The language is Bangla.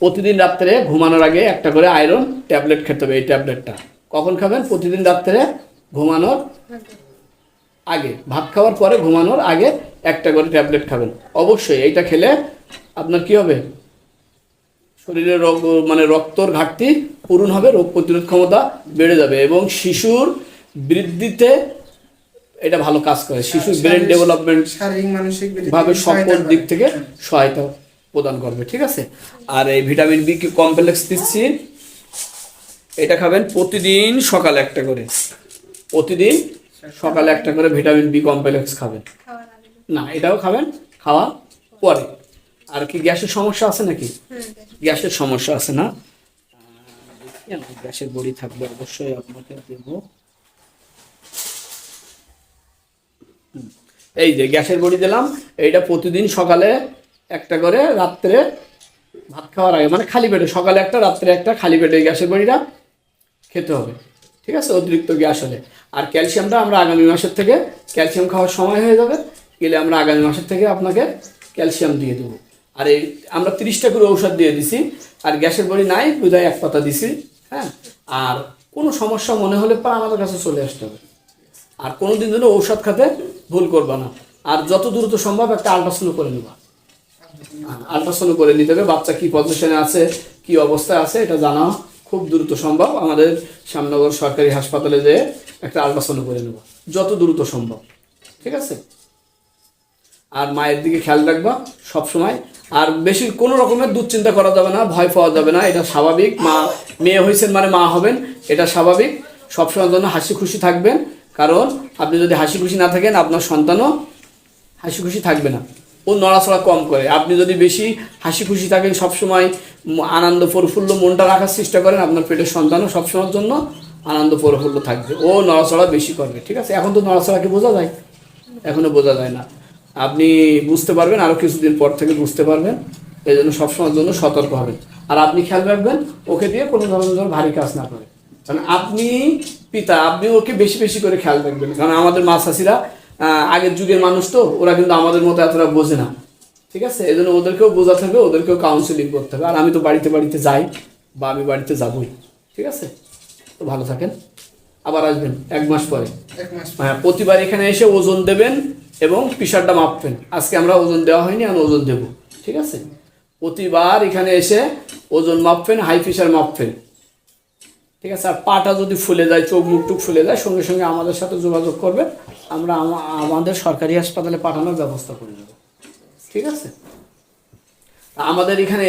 প্রতিদিন রাত্রে ঘুমানোর আগে একটা করে আয়রন ট্যাবলেট খেতে হবে এই ট্যাবলেটটা কখন খাবেন? প্রতিদিন রাত্রে ঘুমানোর আগে। ভাত খাওয়ার পরে ঘুমানোর আগে একটা করে ট্যাবলেট খাবেন। অবশ্যই এইটা খেলে আপনার কি হবে? শরীরে রোগ মানে রক্তর ঘাটতি পূরণ হবে রোগ প্রতিরোধ ক্ষমতা বেড়ে যাবে এবং শিশুর বৃদ্ধিতে এটা ভালো কাজ করে। শিশুর ব্রেন ডেভেলপমেন্ট শারীরিক মানসিক ভাবে সকল দিক থেকে সহায়তা প্রদান করবে ঠিক আছে? আর এই ভিটামিন বি কমপ্লেক্স দিচ্ছি। এটা খাবেন প্রতিদিন সকালে একটা করে। প্রতিদিন সকালে একটা করে ভিটামিন বি কমপ্লেক্স খাবেন। না এটাও খাবেন খাওয়া পরে। আর কি গ্যাসের সমস্যা আছে নাকি? গ্যাসের সমস্যা আছে না? গ্যাসের বড়ি থাকলে অবশ্যই আপনাকে দেবো। এই যে গ্যাসের বড়ি দিলাম এইটা প্রতিদিন সকালে একটা করে রাত্রে ভাত খাওয়ার আগে মানে খালি পেটে, সকালে একটা, রাত্রে একটা, খালি পেটে গ্যাসের বড়িটা খেতে হবে। ঠিক আছে? অতিরিক্ত গ্যাস হলে। আর ক্যালসিয়ামটা আমরা আগামী মাসের থেকে, ক্যালসিয়াম খাওয়ার সময় হয়ে যাবে, গেলে আমরা আগামী মাসের থেকে আপনাকে ক্যালসিয়াম দিয়ে দেবো। আর এই, আমরা তিরিশটা করে ঔষধ দিয়ে দিছি, আর গ্যাসের বড়ি নাই বুঝায় এক পাতা দিছি হ্যাঁ? আর কোনো সমস্যা মনে হলে পা আমাদের কাছে চলে আসতে হবে। আর কোনো দিন যেন ঔষধ খাতে ভুল করবা না। আর যত দ্রুত সম্ভব একটা আল্ট্রাসাউন্ড করে নেবা। আল্ট্রাসাউন্ড করে নিতে হবে। বাচ্চা কি পজিশনে আছে, কি অবস্থায় আছে, এটা জানা খুব দ্রুত সম্ভব। আমাদের শ্যামনগর সরকারি হাসপাতালে যেয়ে একটা আল্ট্রাসাউন্ড করে নেবা। যত দ্রুত সম্ভব। ঠিক আছে? আর মায়ের দিকে খেয়াল রাখবা সব সময় আর বেশি কোনো রকমের দুশ্চিন্তা করা যাবে না, ভয় পাওয়া যাবে না। এটা স্বাভাবিক। মা, মেয়ে হয়েছেন মানে মা হবেন, এটা স্বাভাবিক। সবসময়ের জন্য হাসি খুশি থাকবেন। কারণ আপনি যদি হাসি খুশি না থাকেন, আপনার সন্তানও হাসি খুশি থাকবে না। ও নড়াচড়া কম করে। আপনি যদি বেশি হাসি খুশি থাকেন সবসময় আনন্দ প্রফুল্ল মনটা রাখার চেষ্টা করেন, আপনার পেটের সন্তানও সবসময়ের জন্য আনন্দ প্রফুল্ল থাকবে। ও নড়াচড়া বেশি করবে, ঠিক আছে? এখন তো নড়াচড়াকে বোঝা যায়? এখনও বোঝা যায় না। আপনি বুঝতে পারবেন আরও কিছুদিন পর থেকে বুঝতে পারবেন এই জন্য সবসময়ের জন্য সতর্ক হবেন। আর আপনি খেয়াল রাখবেন, ওকে দিয়ে কোনো ধরনের ভারী কাজ না করে। কারণ আপনি পিতা, আপনি ওকে বেশি বেশি করে খেয়াল রাখবেন। কারণ আমাদের মা চাষিরা আগের যুগের মানুষ তো ওরা কিন্তু আমাদের মতো এতটা বোঝে না। ঠিক আছে? এই জন্য ওদেরকেও বোঝাতে হবে ওদেরকেও কাউন্সিলিং করতে হবে। আর আমি তো বাড়িতে বাড়িতে যাই বা আমি বাড়িতে যাবই। ঠিক আছে? তো ভালো থাকেন। আবার আসবেন এক মাস পরে। হ্যাঁ প্রতিবার এখানে এসে ওজন দেবেন এবং প্রেশারটা মাপবেন। আজকে আমরা ওজন দেওয়া হয়নি আমি ওজন দেব। ঠিক আছে? প্রতিবার এখানে এসে ওজন মাপবেন হাই প্রেশার মাপবেন। ঠিক আছে? আর পাটা যদি ফুলে যায় চোখ মুখ টুক ফুলে যায় সঙ্গে সঙ্গে আমাদের সাথে যোগাযোগ করবেন। আমরা আমাদের সরকারি হাসপাতালে পাঠানোর ব্যবস্থা করে দেবো। ঠিক আছে? আমাদের এখানে